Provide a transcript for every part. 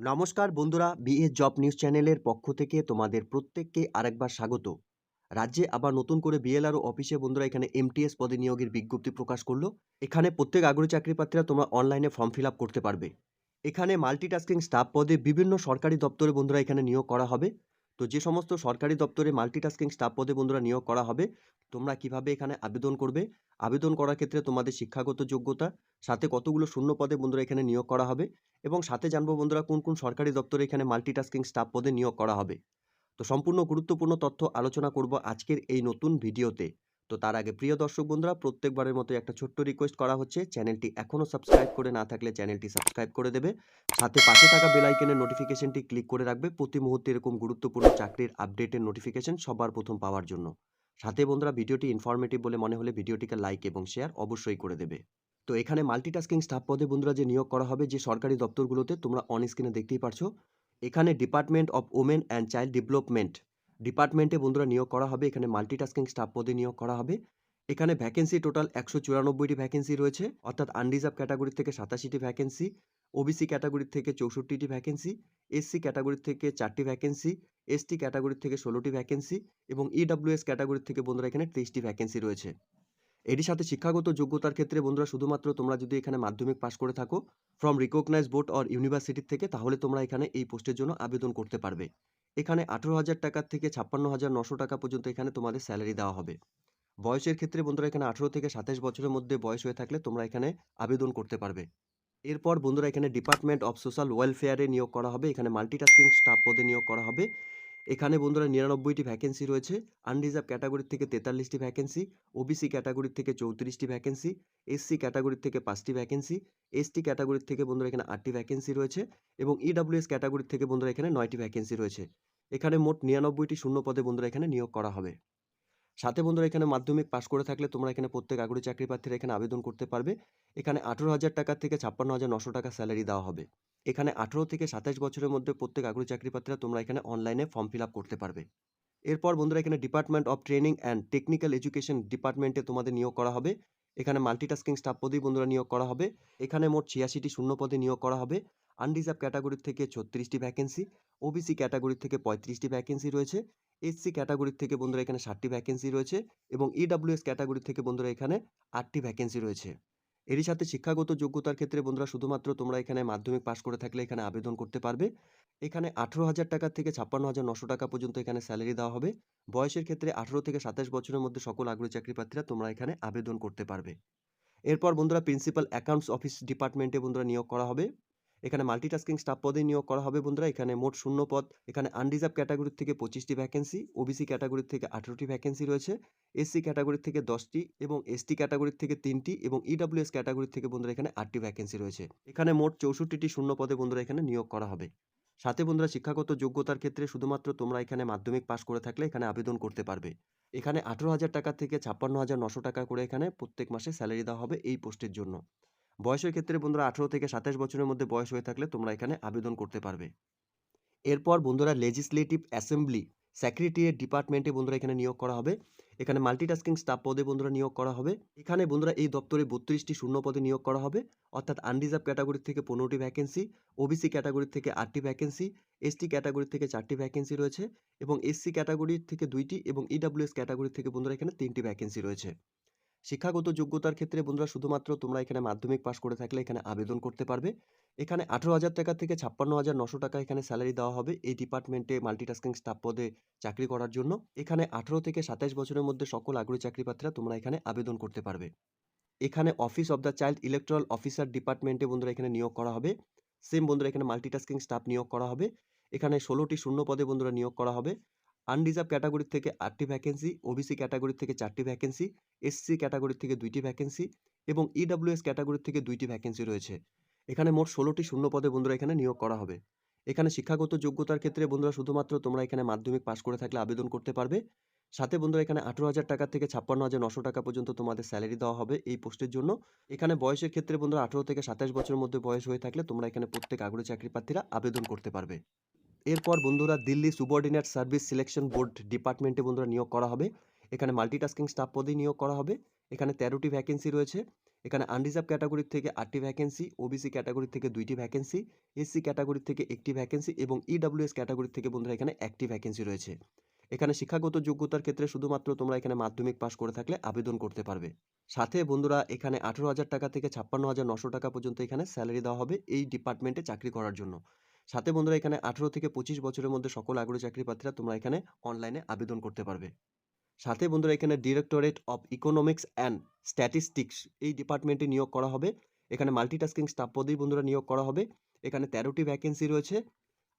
নমস্কার বন্ধুরা BA job news চ্যানেলের পক্ষ থেকে তোমাদের প্রত্যেককে আরেকবার স্বাগত। রাজ্যে আবার নতুন করে বিএলআরও অফিসে বন্ধুরা এখানে এমটিএস পদে নিয়োগের বিজ্ঞপ্তি প্রকাশ করল। এখানে প্রত্যেক আগ্রহী চাকরি প্রার্থীরা তোমরা অনলাইনে ফর্ম ফিল করতে পারবে। এখানে মাল্টিটাস্কিং স্টাফ পদে বিভিন্ন সরকারি দপ্তরে বন্ধুরা এখানে নিয়োগ করা হবে। তো যে সমস্ত সরকারি দপ্তরে মাল্টিটাস্কিং স্টাফ পদে বন্ধুরা নিয়োগ করা হবে, তোমরা কীভাবে এখানে আবেদন করবে? আবেদন করার ক্ষেত্রে তোমাদের শিক্ষাগত যোগ্যতা, সাথে কতগুলো শূন্য পদে বন্ধুরা এখানে নিয়োগ করা হবে, এবং সাথে জানব বন্ধুরা কোন কোন সরকারি দপ্তরে এখানে মাল্টিটাস্কিং স্টাফ পদে নিয়োগ করা হবে। তো সম্পূর্ণ গুরুত্বপূর্ণ তথ্য আলোচনা করব আজকের এই নতুন ভিডিওতে। তো তার আগে প্রিয় দর্শক বন্ধুরা, প্রত্যেকবারের মতো একটা ছোট্ট রিকোয়েস্ট করা হচ্ছে। চ্যানেলটি এখনও সাবস্ক্রাইব করে না থাকলে চ্যানেলটি সাবস্ক্রাইব করে দেবে। সাথে পাশে থাকা বেলাইকেনের নোটিফিকেশনটি ক্লিক করে রাখবে। প্রতি মুহূর্তে এরকম গুরুত্বপূর্ণ চাকরির আপডেটের নোটিফিকেশন সবার প্রথম পাওয়ার জন্য। সাথে বন্ধুরা, ভিডিওটি ইনফরমেটিভ বলে মনে হলে ভিডিওটিকে লাইক এবং শেয়ার অবশ্যই করে দেবে। তো এখানে মাল্টিটাস্কিং স্টাফ পদে বন্ধুরা যে নিয়োগ করা হবে, যে সরকারি দপ্তরগুলোতে তোমরা অন স্ক্রিনে দেখতেই পারছ। এখানে department of women and child development ডিপার্টমেন্টে বন্ধুরা নিয়োগ করা হবে, এখানে মাল্টিটাস্কিং স্টাফ পদে নিয়োগ করা হবে। এখানে ভ্যাকেন্সি টোটাল একশো চুরানব্বইটি ভ্যাকেন্সি রয়েছে, অর্থাৎ আনরিজার্ভ ক্যাটাগরি থেকে সাতাশিটি ভ্যাকেন্সি ওবিসি ক্যাটাগরি থেকে চৌষট্টিটি ভ্যাকেন্সি এসসি ক্যাটাগরি থেকে চারটি ভ্যাকেন্সি এসটি ক্যাটাগরি থেকে ষোলোটি ভ্যাকেন্সি এবং ইডাব্লিউএস ক্যাটাগরি থেকে বন্ধুরা এখানে তেইশটি ভ্যাকেন্সি রয়েছে। এরই সাথে শিক্ষাগত যোগ্যতার ক্ষেত্রে বন্ধুরা শুধুমাত্র তোমরা যদি এখানে মাধ্যমিক পাশ করে থাকো ফ্রম রিকগনাইজ বোর্ড অর ইউনিভার্সিটির থেকে, তাহলে তোমরা এখানে এই পোস্টের জন্য আবেদন করতে পারবে। এখানে আঠেরো হাজার টাকার থেকে ছাপ্পান্ন হাজার নশো টাকা পর্যন্ত এখানে তোমাদের স্যালারি দেওয়া হবে। বয়সের ক্ষেত্রে বন্ধুরা এখানে আঠেরো থেকে সাতাশ বছরের মধ্যে বয়স হয়ে থাকলে তোমরা এখানে আবেদন করতে পারবে। এরপর বন্ধুরা এখানে ডিপার্টমেন্ট অফ সোশ্যাল ওয়েলফেয়ারে নিয়োগ করা হবে। এখানে মাল্টিটাস্কিং স্টাফ পদে নিয়োগ করা হবে। এখানে বন্ধুরা নিরানব্বইটি ভ্যাকেন্সি রয়েছে। আনরিজার্ভ ক্যাটাগরির থেকে তেতাল্লিশটি ভ্যাকেন্সি ওবিসি ক্যাটাগরির থেকে চৌত্রিশটি ভ্যাকেন্সি এসসি ক্যাটাগরির থেকে পাঁচটি ভ্যাকেন্সি এসটি ক্যাটাগরির থেকে বন্ধুরা এখানে আটটি ভ্যাকেন্সি রয়েছে এবং ইডাব্লিউএস ক্যাটাগরির থেকে বন্ধুরা এখানে নয়টি ভ্যাকেন্সি রয়েছে। এখানে মোট নিরানব্বইটি শূন্য পদে বন্ধুরা এখানে নিয়োগ করা হবে। সাথে বন্ধুরা এখানে মাধ্যমিক পাশ করে থাকলে তোমরা এখানে প্রত্যেক আগ্রহী চাকরি প্রার্থীরা এখানে আবেদন করতে পারবে। এখানে আঠেরো হাজার টাকা থেকে ছাপ্পান্ন হাজার নশো টাকা স্যালারি দেওয়া হবে। এখানে আঠেরো থেকে সাতাশ বছরের মধ্যে প্রত্যেক আগ্রহী চাকরি প্রার্থীরা তোমরা এখানে অনলাইনে ফর্ম ফিল আপ করতে পারবে। এরপর বন্ধুরা এখানে department of training and technical education ডিপার্টমেন্টে তোমাদের নিয়োগ করা হবে। এখানে মাল্টিটাস্কিং স্টাফ পদেই বন্ধুরা নিয়োগ করা হবে। এখানে মোট ছিয়াশিটি শূন্য পদে নিয়োগ করা হবে। আনরিজার্ভ ক্যাটাগরি থেকে ছত্রিশটি ভ্যাকেন্সি ওবিসি ক্যাটাগরি থেকে পঁয়ত্রিশটি ভ্যাকেন্সি রয়েছে। এসসি ক্যাটাগরি থেকে বন্ধুরা এখানে ষাটটি ভ্যাকেন্সি রয়েছে এবং ইডাব্লিউএস ক্যাটাগরি থেকে বন্ধুরা এখানে আটটি ভ্যাকেন্সি রয়েছে। এরই সাথে শিক্ষাগত যোগ্যতার ক্ষেত্রে বন্ধুরা শুধুমাত্র তোমরা এখানে মাধ্যমিক পাশ করে থাকলে এখানে আবেদন করতে পারবে। এখানে আঠেরো হাজার টাকা থেকে ছাপ্পান্ন হাজার নশো টাকা পর্যন্ত এখানে স্যালারি দেওয়া হবে। বয়সের ক্ষেত্রে আঠেরো থেকে সাতাশ বছরের মধ্যে সকল আগ্রহী চাকরি তোমরা এখানে আবেদন করতে পারবে। এরপর বন্ধুরা প্রিন্সিপাল অ্যাকাউন্টস অফিস ডিপার্টমেন্টে বন্ধুরা নিয়োগ করা হবে। এখানে মাল্টিটাস্কিং স্টাফ পদে নিয়োগ করা হবে বন্ধুরা। এখানে মোট শূন্য পদ। এখানে আনরিজার্ভ ক্যাটাগরি থেকে পঁচিশটি ভ্যাকেন্সি ওবিসি ক্যাটাগরি থেকে আঠেরোটি ভ্যাকেন্সি রয়েছে। এসসি ক্যাটাগরি থেকে দশটি এবং এসটি ক্যাটাগরি থেকে তিনটি এবং ইডাব্লিউএস ক্যাটাগরি থেকে বন্ধুরা এখানে আটটি ভ্যাকেন্সি রয়েছে। এখানে মোট চৌষট্টিটি শূন্য পদে বন্ধুরা এখানে নিয়োগ করা হবে। সাথে বন্ধুরা শিক্ষাগত যোগ্যতার ক্ষেত্রে শুধুমাত্র তোমরা এখানে মাধ্যমিক পাশ করে থাকলে এখানে আবেদন করতে পারবে। এখানে আঠেরো হাজার টাকা থেকে ছাপ্পান্ন হাজার নশো টাকা করে এখানে প্রত্যেক মাসে স্যালারি দেওয়া হবে এই পোস্টের জন্য। বয়সের ক্ষেত্রে বন্ধুরা আঠেরো থেকে সাতাশ বছরের মধ্যে বয়স হয়ে থাকলে তোমরা এখানে আবেদন করতে পারবে। এরপর বন্ধুরা লেজিসলেটিভ অ্যাসেম্বলি সেক্রেটারিয়েট ডিপার্টমেন্টে বন্ধুরা এখানে নিয়োগ করা হবে। এখানে মাল্টিটাস্কিং স্টাফ পদে বন্ধুরা নিয়োগ করা হবে। এখানে বন্ধুরা এই দপ্তরে বত্রিশটি শূন্য পদে নিয়োগ করা হবে। অর্থাৎ আনরিজার্ভ ক্যাটাগরি থেকে পনেরোটি ভ্যাকেন্সি ওবিসি ক্যাটাগরি থেকে আটটি ভ্যাকেন্সি এসটি ক্যাটাগরি থেকে চারটি ভ্যাকেন্সি রয়েছে এবং এসসি ক্যাটাগরি থেকে দুইটি এবং ইডাব্লিউএস ক্যাটাগরি থেকে বন্ধুরা এখানে তিনটি ভ্যাকেন্সি রয়েছে। শিক্ষাগত যোগ্যতার ক্ষেত্রে বন্ধুরা শুধুমাত্র তোমরা এখানে মাধ্যমিক পাশ করে থাকলে এখানে আবেদন করতে পারবে। এখানে আঠেরো হাজার টাকা থেকে ছাপ্পান্ন হাজার নশো টাকা এখানে স্যালারি দেওয়া হবে এই ডিপার্টমেন্টে মাল্টিটাস্কিং স্টাফ পদে চাকরি করার জন্য। এখানে আঠেরো থেকে সাতাশ বছরের মধ্যে সকল আগ্রহী চাকরি প্রার্থীরা তোমরা এখানে আবেদন করতে পারবে। এখানে office of the child electoral officer ডিপার্টমেন্টে বন্ধুরা এখানে নিয়োগ করা হবে। সেম বন্ধুরা এখানে মাল্টিটাস্কিং স্টাফ নিয়োগ করা হবে। এখানে ষোলোটি শূন্য পদে বন্ধুরা নিয়োগ করা হবে। আনরিজার্ভ ক্যাটাগরি থেকে আটটি ভ্যাকেন্সি ওবিসি ক্যাটাগরি থেকে চারটি ভ্যাকেন্সি এসসি ক্যাটাগরি থেকে দুইটি ভ্যাকেন্সি এবং ইডাব্লিউএস ক্যাটাগরি থেকে দুইটি ভ্যাকেন্সি রয়েছে। এখানে মোট ষোলোটি শূন্য পদে বন্ধুরা এখানে নিয়োগ করা হবে। এখানে শিক্ষাগত যোগ্যতার ক্ষেত্রে বন্ধুরা শুধুমাত্র তোমরা এখানে মাধ্যমিক পাশ করে থাকলে আবেদন করতে পারবে। সাথে বন্ধুরা এখানে আঠেরো হাজার টাকা থেকে ছাপ্পান্ন হাজার নশো টাকা পর্যন্ত তোমাদের স্যালারি দেওয়া হবে এই পোস্টের জন্য। এখানে বয়সের ক্ষেত্রে বন্ধুরা আঠেরো থেকে সাতাশ বছরের মধ্যে বয়স হয়ে থাকলে তোমরা এখানে প্রত্যেক আগ্রহী চাকরি প্রার্থীরা আবেদন করতে পারবে। এরপর বন্ধুরা Delhi subordinate service selection board ডিপার্টমেন্টে বন্ধুরা নিয়োগ করা হবে। এখানে মাল্টিটাস্কিং স্টাফ পদেই নিয়োগ করা হবে। এখানে তেরোটি ভ্যাকেন্সি রয়েছে। এখানে আনরিজার্ভ ক্যাটাগরির থেকে আটটি ভ্যাকেন্সি ওবিসি ক্যাটাগরি থেকে দুইটি ভ্যাকেন্সি এসসি ক্যাটাগরি থেকে একটি ভ্যাকেন্সি এবং ইডাব্লিউএস ক্যাটাগরি থেকে বন্ধুরা এখানে একটি ভ্যাকেন্সি রয়েছে। এখানে শিক্ষাগত যোগ্যতার ক্ষেত্রে শুধুমাত্র তোমরা এখানে মাধ্যমিক পাশ করে থাকলে আবেদন করতে পারবে। সাথে বন্ধুরা এখানে আঠেরো হাজার টাকা থেকে ছাপ্পান্ন হাজার নশো টাকা পর্যন্ত এখানে স্যালারি দেওয়া হবে এই ডিপার্টমেন্টে চাকরি করার জন্য। সাথে বন্ধুরা এখানে আঠেরো থেকে পঁচিশ বছরের মধ্যে সকল আগ্রহী চাকরি প্রার্থীরা তোমরা এখানে অনলাইনে আবেদন করতে পারবে। সাথে বন্ধুরা এখানে directorate of economics and statistics এই ডিপার্টমেন্টে নিয়োগ করা হবে। এখানে মাল্টিটাস্কিং স্টাফ পদেই বন্ধুরা নিয়োগ করা হবে। এখানে তেরোটি ভ্যাকেন্সি রয়েছে।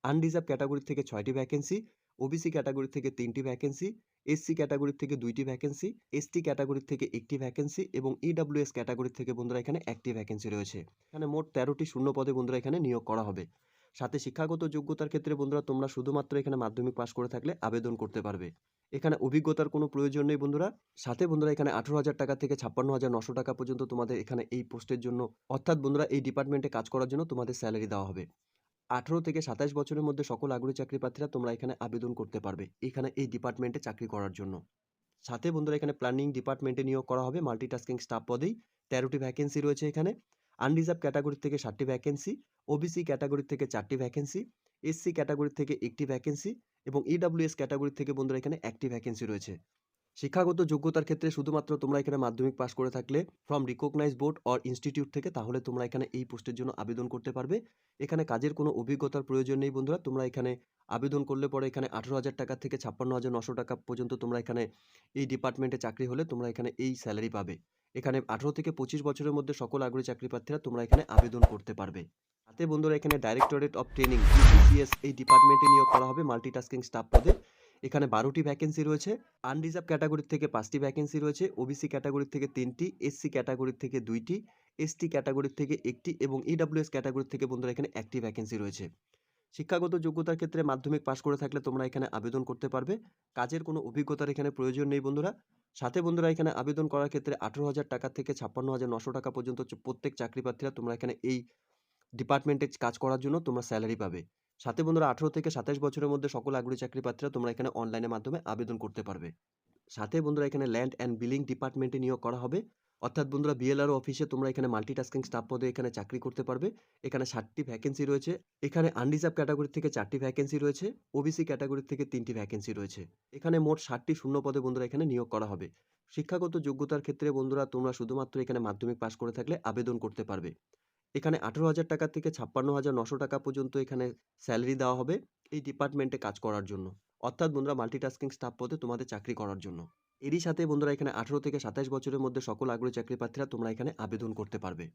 আনরিজার্ভ ক্যাটাগরি থেকে ছয়টি ভ্যাকেন্সি ওবিসি ক্যাটাগরি থেকে তিনটি ভ্যাকেন্সি এসসি ক্যাটাগরি থেকে দুইটি ভ্যাকেন্সি এসটি ক্যাটাগরি থেকে একটি ভ্যাকেন্সি এবং ইডাব্লিউএস ক্যাটাগরি থেকে বন্ধুরা এখানে একটি ভ্যাকেন্সি রয়েছে। এখানে মোট তেরোটি শূন্য পদে বন্ধুরা এখানে নিয়োগ করা হবে। সাথে শিক্ষাগত যোগ্যতার ক্ষেত্রে বন্ধুরা, তোমরা শুধুমাত্র এখানে মাধ্যমিক পাশ করে থাকলে আবেদন করতে পারবে। এখানে অভিজ্ঞতার কোনো প্রয়োজন নেই বন্ধুরা। সাথে বন্ধুরা, এখানে আঠেরো হাজার টাকা থেকে ছাপ্পান্ন হাজার নশো টাকা পর্যন্ত তোমাদের এখানে এই পোস্টের জন্য, অর্থাৎ বন্ধুরা, এই ডিপার্টমেন্টে কাজ করার জন্য তোমাদের স্যালারি দেওয়া হবে। আঠেরো থেকে সাতাশ বছরের মধ্যে সকল আগ্রহী চাকরি প্রার্থীরা তোমরা এখানে আবেদন করতে পারবে, এখানে এই ডিপার্টমেন্টে চাকরি করার জন্য। সাথে বন্ধুরা, এখানে প্ল্যানিং ডিপার্টমেন্টে নিয়োগ করা হবে, মাল্টিটাস্কিং স্টাফ পদেই। তেরোটি ভ্যাকেন্সি রয়েছে এখানে। আনরিজার্ভ ক্যাটাগরি থেকে ষাটটি ভ্যাকেন্সি ওবিসি ক্যাটাগরি থেকে চারটি ভ্যাকেন্সি এসসি ক্যাটাগরি থেকে একটি ভ্যাকেন্সি এবং ইডাব্লিউএস ক্যাটাগরি থেকে বন্ধুরা এখানে একটি ভ্যাকেন্সি রয়েছে। শিক্ষাগত যোগ্যতার ক্ষেত্রে শুধুমাত্র তোমরা এখানে মাধ্যমিক পাশ করে থাকলে from recognise board or institute থেকে তাহলে তোমরা এখানে এই পোস্টের জন্য আবেদন করতে পারবে। এখানে কাজের কোনো অভিজ্ঞতার প্রয়োজন নেই বন্ধুরা, তোমরা এখানে আবেদন করলে পরে এখানে আঠেরো হাজার টাকা থেকে ছাপ্পান্ন হাজার নশো টাকা পর্যন্ত তোমরা এখানে এই ডিপার্টমেন্টে চাকরি হলে তোমরা এখানে এই স্যালারি পাবে। এখানে আঠেরো থেকে পঁচিশ বছরের মধ্যে সকল আগ্রহী চাকরি প্রার্থীরা তোমরা এখানে আবেদন করতে পারবে। সাথে বন্ধুরা, এখানে ডাইরেক্টরেট অফ ট্রেনিং ডিসিএস এই ডিপার্টমেন্টে নিয়োগ করা হবে মাল্টিটাস্কিং স্টাফ পদে। এখানে বারোটি ভ্যাকেন্সি রয়েছে। আনরিজার্ভ ক্যাটাগরির থেকে পাঁচটি ভ্যাকেন্সি রয়েছে। ওবিসি ক্যাটাগরির থেকে তিনটি এসসি ক্যাটাগরির থেকে দুইটি এসটি ক্যাটাগরির থেকে একটি এবং ইডাব্লিউএস ক্যাটাগরির থেকে বন্ধুরা, এখানে একটি ভ্যাকেন্সি রয়েছে। শিক্ষাগত যোগ্যতার ক্ষেত্রে মাধ্যমিক পাশ করে থাকলে তোমরা এখানে আবেদন করতে পারবে। কাজের কোনো অভিজ্ঞতার এখানে প্রয়োজন নেই বন্ধুরা। সাথে বন্ধুরা এখানে আবেদন করার ক্ষেত্রে আঠেরো হাজার টাকা থেকে ছাপ্পান্ন হাজার নশো টাকা পর্যন্ত প্রত্যেক চাকরি প্রার্থীরা তোমরা এখানে এই ডিপার্টমেন্টে কাজ করার জন্য তোমরা স্যালারি পাবে। সাথে বন্ধুরা আঠেরো থেকে সাতাশ বছরের মধ্যে সকল আগ্রহী চাকরি প্রার্থীরা তোমরা এখানে অনলাইনের মাধ্যমে আবেদন করতে পারবে। সাথে বন্ধুরা এখানে ল্যান্ড অ্যান্ড বিলিং ডিপার্টমেন্টে নিয়োগ করা হবে। অর্থাৎ বন্ধুরা বিএলআরও অফিসে তোমরা এখানে মাল্টিটাস্কিং স্টাফ পদে এখানে চাকরি করতে পারবে। এখানে ষাটটি ভ্যাকেন্সি রয়েছে। এখানে আনরিজার্ভ ক্যাটাগরি থেকে চারটি ভ্যাকেন্সি রয়েছে। ওবিসি ক্যাটাগরি থেকে তিনটি ভ্যাকেন্সি রয়েছে। এখানে মোট ষাটটি শূন্য পদে বন্ধুরা এখানে নিয়োগ করা হবে। শিক্ষাগত যোগ্যতার ক্ষেত্রে বন্ধুরা তোমরা শুধুমাত্র এখানে মাধ্যমিক পাশ করে থাকলে আবেদন করতে পারবে। এখানে আঠেরো হাজার টাকা থেকে ছাপ্পান্ন হাজার নশো টাকা পর্যন্ত এখানে স্যালারি দেওয়া হবে। এই ডিপার্টমেন্টে কাজ করার জন্য। অর্থাৎ বন্ধুরা মাল্টিটাস্কিং স্টাফ পদে তোমাদের চাকরি করার জন্য। এরই সাথে বন্ধুরা এখানে আঠারো থেকে সাতাশ বছরের মধ্যে সকল আগ্রহী চাকরি প্রার্থীরা তোমরা এখানে আবেদন করতে পারবে।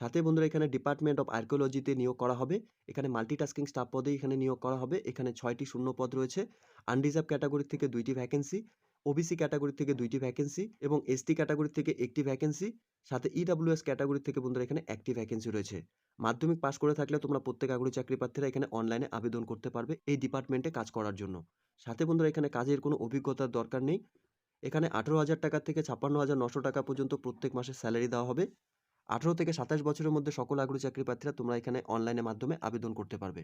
সাথে বন্ধুরা এখানে ডিপার্টমেন্ট অফ আর্কিওলজিতে নিয়োগ করা হবে। এখানে মাল্টিটাস্কিং স্টাফ পদে এখানে নিয়োগ করা হবে। এখানে ছয়টি শূন্য পদ রয়েছে। আনরিজার্ভ ক্যাটাগরি থেকে দুইটি ভ্যাকেন্সি ওবিসি ক্যাটাগরি থেকে দুইটি ভ্যাকেন্সি এবং এসটি ক্যাটাগরি থেকে একটি ভ্যাকেন্সি সাথে ইডাব্লিউএস ক্যাটাগরি থেকে বন্ধুরা এখানে একটি ভ্যাকেন্সি রয়েছে। মাধ্যমিক পাশ করে থাকলে তোমরা প্রত্যেক আগ্রহী চাকরি প্রার্থীরা এখানে অনলাইনে আবেদন করতে পারবে এই ডিপার্টমেন্টে কাজ করার জন্য। সাথে বন্ধুরা এখানে কাজের কোনো অভিজ্ঞতার দরকার নেই। এখানে আঠেরো হাজার টাকা থেকে ছাপ্পান্ন হাজার নশো টাকা পর্যন্ত প্রত্যেক মাসে স্যালারি দেওয়া হবে। আঠেরো থেকে সাতাশ বছরের মধ্যে সকল আগ্রহী চাকরি প্রার্থীরা তোমরা এখানে অনলাইনের মাধ্যমে আবেদন করতে পারবে।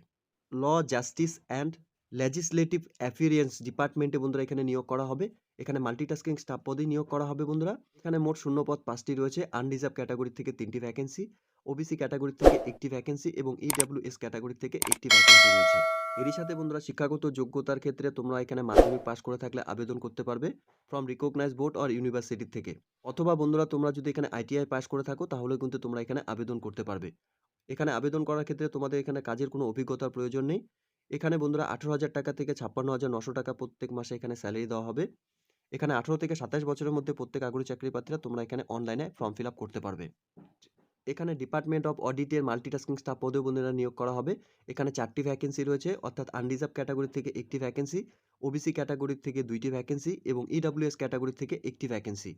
Law justice and legislative affairs ডিপার্টমেন্টে বন্ধুরা এখানে নিয়োগ করা হবে। এখানে মাল্টিটাস্কিং স্টাফ পদে নিয়োগ করা হবে বন্ধুরা। এখানে মোট শূন্য পদ পাঁচটি রয়েছে। আনরিজার্ভ ক্যাটাগরি থেকে তিনটি ভ্যাকেন্সি ওবিসি ক্যাটাগরি থেকে একটি ভ্যাকেন্সি এবং ইডাব্লিউএস ক্যাটাগরি থেকে একটি ভ্যাকেন্সি রয়েছে। এরই সাথে বন্ধুরা শিক্ষাগত যোগ্যতার ক্ষেত্রে তোমরা এখানে মাধ্যমিক পাশ করে থাকলে আবেদন করতে পারবে from recognise board or university থেকে। অথবা বন্ধুরা তোমরা যদি এখানে আইটিআই পাস করে থাকো, তাহলে কিন্তু তোমরা এখানে আবেদন করতে পারবে। এখানে আবেদন করার ক্ষেত্রে তোমাদের এখানে কাজের কোনো অভিজ্ঞতার প্রয়োজন নেই। এখানে বন্ধুরা আঠেরো হাজার টাকা থেকে ছাপ্পান্ন হাজার নশো টাকা প্রত্যেক মাসে এখানে স্যালারি দেওয়া হবে। এখানে আঠেরো থেকে সাতাশ বছরের মধ্যে প্রত্যেক আগ্রহী চাকরি প্রার্থীরা তোমরা এখানে অনলাইনে ফর্ম ফিল আপ করতে পারবে। এখানে ডিপার্টমেন্ট অফ অডিটের মাল্টিটাস্কিং স্টাফ পদে বন্ধুরা নিয়োগ করা হবে। এখানে চারটি ভ্যাকেন্সি রয়েছে, অর্থাৎ আনরিজার্ভ ক্যাটাগরি থেকে একটি ভ্যাকেন্সি ওবিসি ক্যাটাগরি থেকে দুইটি ভ্যাকেন্সি এবং ইডাব্লিউএস ক্যাটাগরি থেকে একটি ভ্যাকেন্সি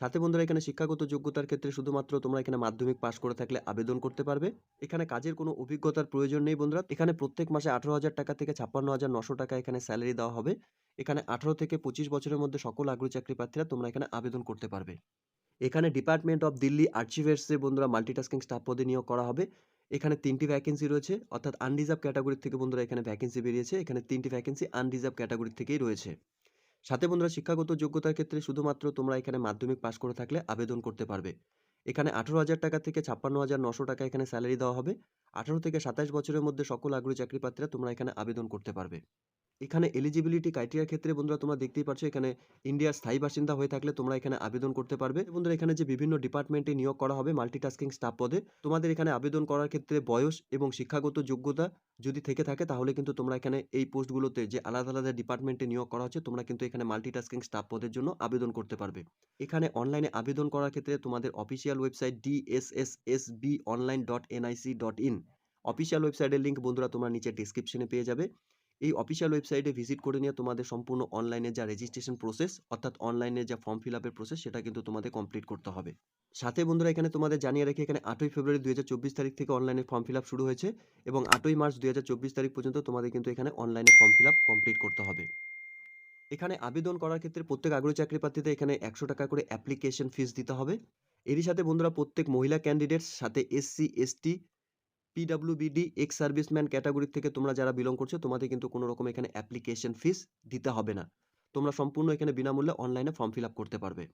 সাথে বন্ধুরা, এখানে শিক্ষাগত যোগ্যতার ক্ষেত্রে শুধুমাত্র তোমরা এখানে মাধ্যমিক পাশ করে থাকলে আবেদন করতে পারবে। এখানে কাজের কোনো অভিজ্ঞতার প্রয়োজন নেই বন্ধুরা। এখানে প্রত্যেক মাসে আঠারো হাজার টাকা থেকে ছাপ্পান্ন হাজার নশো টাকা এখানে স্যালারি দেওয়া হবে। এখানে আঠারো থেকে পঁচিশ বছরের মধ্যে সকল আগ্রহী চাকরি প্রার্থীরা তোমরা এখানে আবেদন করতে পারবে। এখানে ডিপার্টমেন্ট অফ দিল্লি আর্চিভার্সে বন্ধুরা মাল্টিটাস্কিং স্টাফ পদে নিয়োগ করা হবে। এখানে তিনটি ভ্যাকেন্সি রয়েছে, অর্থাৎ আনরিজার্ভ ক্যাটাগরি থেকে বন্ধুরা এখানে ভ্যাকেন্সি বেরিয়েছে। এখানে তিনটি ভ্যাকেন্সি আনরিজার্ভ ক্যাটাগরি থেকেই রয়েছে। সাথে বন্ধুরা শিক্ষাগত যোগ্যতার ক্ষেত্রে শুধুমাত্র তোমরা এখানে মাধ্যমিক পাশ করে থাকলে আবেদন করতে পারবে। এখানে আঠারো হাজার টাকা থেকে ছাপ্পান্ন হাজার নশো টাকা এখানে স্যালারি দেওয়া হবে। আঠারো থেকে সাতাশ বছরের মধ্যে সকল আগ্রহী চাকরি প্রার্থীরা তোমরা এখানে আবেদন করতে পারবে। এখানে এলিজিবিলিটি ক্রাইটেরিয়ার ক্ষেত্রে বন্ধুরা তোমরা দেখতেই পাচ্ছ এখানে ইন্ডিয়ার স্থায়ী বাসিন্দা হয়ে থাকলে তোমরা এখানে আবেদন করতে পারবে। বন্ধুরা এখানে যে বিভিন্ন ডিপার্টমেন্টে নিয়োগ করা হবে মাল্টিটাস্কিং স্টাফ পদে, তোমাদের এখানে আবেদন করার ক্ষেত্রে বয়স এবং শিক্ষাগত যোগ্যতা যদি থেকে থাকে, তাহলে কিন্তু তোমরা এখানে এই পোস্টগুলোতে যে আলাদা আলাদা ডিপার্টমেন্টে নিয়োগ করা হচ্ছে, তোমরা কিন্তু এখানে মাল্টিটাস্কিং স্টাফ পদের জন্য আবেদন করতে পারবে। এখানে অনলাইনে আবেদন করার ক্ষেত্রে তোমাদের official website DSSSB online dot dot in official ওয়েবসাইটের লিঙ্ক বন্ধুরা তোমরা নিচে ডিসক্রিপশনে পেয়ে যাবে। এই অফিসিয়াল ওয়েবসাইটে ভিজিট করে নিয়ে তোমাদের সম্পূর্ণ অনলাইনে যা রেজিস্ট্রেশন প্রসেস অর্থাৎ অনলাইনে যা ফর্ম ফিল আপের প্রসেস সেটা কিন্তু তোমাদের কমপ্লিট করতে হবে। সাথে বন্ধুরা, এখানে তোমাদের জানিয়ে রাখি, এখানে আটই ফেব্রুয়ারি দুই হাজার চব্বিশ তারিখ থেকে অনলাইনে ফর্ম ফিল শুরু হয়েছে এবং আটই মার্চ দুই হাজার চব্বিশ তারিখ পর্যন্ত তোমাদের কিন্তু এখানে অনলাইনে ফর্ম ফিল কমপ্লিট করতে হবে। এখানে আবেদন করার ক্ষেত্রে প্রত্যেক আগ্রহী চাকরি প্রার্থীদের এখানে একশো টাকা করে অ্যাপ্লিকেশন ফিস দিতে হবে। এরই সাথে বন্ধুরা, প্রত্যেক মহিলা ক্যান্ডিডেটস সাথে SC ST PWBD ex serviceman category থেকে তোমরা যারা বিলং করছ, তোমাদের কিন্তু কোনো রকম এখানে অ্যাপ্লিকেশন ফিস দিতে হবে না। তোমরা সম্পূর্ণ এখানে বিনামূল্যে অনলাইনে ফর্ম ফিল করতে পারবে।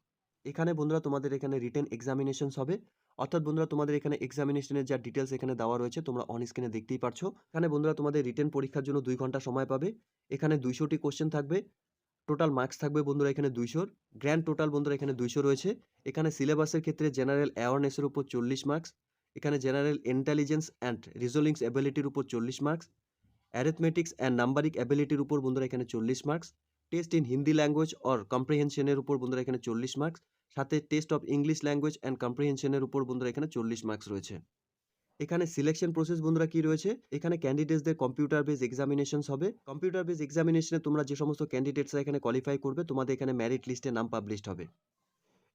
এখানে বন্ধুরা তোমাদের এখানে রিটেন এক্সামিনেশনস হবে। অর্থাৎ বন্ধুরা তোমাদের এখানে এক্সামিনেশনের যা ডিটেলস এখানে দেওয়া রয়েছে, তোমরা অন স্ক্রিনে দেখতেই পারছ। এখানে বন্ধুরা তোমাদের রিটেন পরীক্ষার জন্য দুই ঘণ্টা সময় পাবে। এখানে দুইশোটি কোশ্চেন থাকবে। টোটাল মার্কস থাকবে বন্ধুরা এখানে দুইশোর গ্র্যান্ড টোটাল বন্ধুরা এখানে দুইশো রয়েছে। এখানে সিলেবাসের ক্ষেত্রে জেনারেল অ্যাওয়ারনেসের উপর চল্লিশ মার্কস এখানে জেনারেল ইন্টেলিজেন্স অ্যান্ড রিজলিংস অ্যাবিলিটির উপর চল্লিশ মার্কস অ্যারিথমেটিক্স অ্যান্ড নাম্বারিক অ্যাবিলিটির উপর বন্ধুরা এখানে চল্লিশ marks test in Hindi language or কম্প্রিহেনশনের উপর বন্ধুরা এখানে চল্লিশ মার্কস সাথে test of English language and কম্প্রিহেনশনের উপর বন্ধুরা এখানে চল্লিশ মার্কস রয়েছে। এখানে সিলেকশন প্রসেস বন্ধুরা কি রয়েছে? এখানে ক্যান্ডিডেটসদের কম্পিউটার বেস এক্সামিনেশনস হবে। কম্পিউটার বেস এক্সামিনেশনে তোমরা যে সমস্ত ক্যান্ডিডেটসরা এখানে কোয়ালিফাই করবে, তোমাদের এখানে মেরিট লিস্টে নাম পাবলিশড হবে।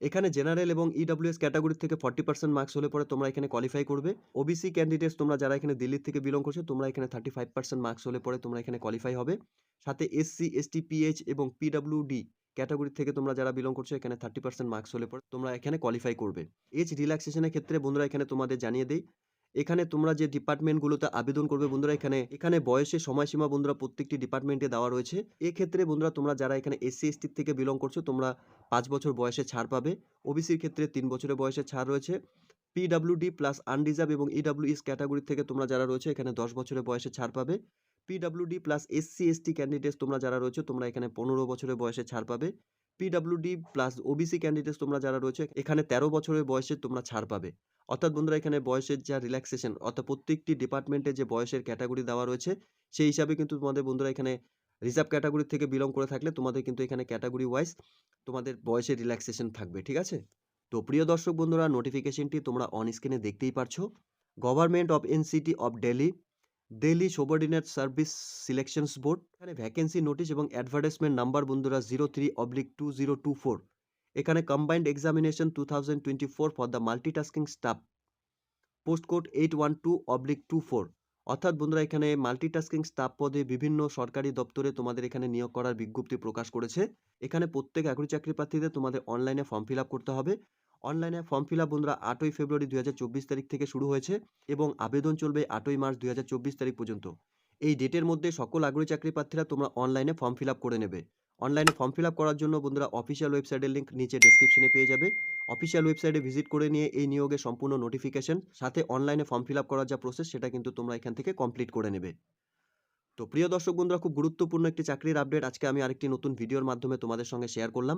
এখানে জেনারেল এবং ইডব্লিউএস ক্যাটাগরি থেকে ফর্টি পার্সেন্ট মার্কস হলে পরে তোমরা এখানে কোয়ালিফাই করবে। ওবিসি ক্যান্ডিডেটস তোমরা যারা এখানে দিল্লির থেকে বিলং করছ, তোমরা এখানে থার্টি ফাইভ পার্সেন্ট মার্কস হলে পরে তোমরা এখানে কোয়ালিফাই হবে। সাথে এসসি এসটি পিএইচ এবং পিডব্লিউডি ক্যাটাগরি থেকে তোমরা যারা বিলং করছ, এখানে থার্টি পার্সেন্ট মার্কস হলে পরে তোমরা এখানে কোয়ালিফাই করবে। এজ রিল্যাক্সেশনের ক্ষেত্রে বন্ধুরা এখানে তোমাদের জানিয়ে দেই এখানে তোমরা যে ডিপার্টমেন্টগুলোতে আবেদন করবে বন্ধুরা, এখানে এখানে বয়সের সময়সীমা বন্ধুরা প্রত্যেকটি ডিপার্টমেন্টে দেওয়া রয়েছে। এক্ষেত্রে বন্ধুরা, তোমরা যারা এখানে এসসি এসটি থেকে বিলং করছ, তোমরা পাঁচ বছর বয়সে ছাড় পাবে। ওবিসির ক্ষেত্রে তিন বছরের বয়সে ছাড় রয়েছে। পিডাব্লিউডি প্লাস আনরিজার্ভ এবং ইডাব্লিউএস ক্যাটাগরি থেকে তোমরা যারা রয়েছে, এখানে দশ বছরের বয়সে ছাড় পাবে। PWD plus SC ST candidates তোমরা যারা রয়েছে, তোমরা এখানে পনেরো বছরের বয়সে ছাড় পাবে। পিডাব্লিউডি প্লাস ওবিসি ক্যান্ডিডেটস তোমরা যারা রয়েছে, এখানে তেরো বছরের বয়সে তোমরা ছাড় পাবে। অর্থাৎ বন্ধুরা, এখানে বয়সের যা রিল্যাক্সেশন অর্থাৎ প্রত্যেকটি ডিপার্টমেন্টে যে বয়সের ক্যাটাগরি দেওয়া রয়েছে, সেই হিসাবে কিন্তু তোমাদের বন্ধুরা এখানে রিজার্ভ ক্যাটাগরি থেকে বিলং করে থাকলে তোমাদের কিন্তু এখানে ক্যাটাগরি ওয়াইজ তোমাদের বয়সের রিল্যাক্সেশন থাকবে, ঠিক আছে? তো প্রিয় দর্শক বন্ধুরা নোটিফিকেশনটি তোমরা অন স্ক্রিনে দেখতেই পারছ। Government of NCT of Delhi Delhi subordinate service selections board এখানে ভ্যাকেন্সি নোটিশ এবং অ্যাডভার্টাইজমেন্ট নাম্বার বন্ধুরা zero three two zero two four এখানে combined examination two thousand twenty four for the multitasking staff post code eight one two oblique two four অর্থাৎ বন্ধুরা এখানে multitasking staff পদে বিভিন্ন সরকারি দপ্তরে তোমাদের এখানে নিয়োগ করার বিজ্ঞপ্তি প্রকাশ করেছে। এখানে প্রত্যেক চাকরি প্রার্থীদের তোমাদের অনলাইনে ফর্ম ফিল করতে হবে। অনলাইনে ফর্ম ফিল আপ বন্ধুরা আটই ফেব্রুয়ারি দুই হাজার চব্বিশ তারিখ থেকে শুরু হয়েছে এবং আবেদন চলবে আটই মার্চ দুই হাজার চব্বিশ তারিখ পর্যন্ত। এই ডেটের মধ্যে সকল আগ্রহী চাকরি প্রার্থীরা তোমরা অনলাইনে ফর্ম ফিল আপ করে নেবে। অনলাইনে ফর্ম ফিল আপ করার জন্য বন্ধুরা অফিসিয়াল ওয়েবসাইটের লিঙ্ক নিচে ডেসক্রিপশনে পেয়ে যাবে। অফিসিয়াল ওয়েবসাইটে ভিজিট করে নিয়ে এই নিয়োগের সম্পূর্ণ নোটিফিকেশন, সাথে অনলাইনে ফর্ম ফিল আপ করার যা প্রসেস, সেটা কিন্তু তোমরা এখান থেকে কমপ্লিট করে নেবে। তো প্রিয় দর্শক বন্ধুরা, খুব গুরুত্বপূর্ণ একটি চাকরির আপডেট আজকে আমি আরেকটি নতুন ভিডিওর মাধ্যমে তোমাদের সঙ্গে শেয়ার করলাম।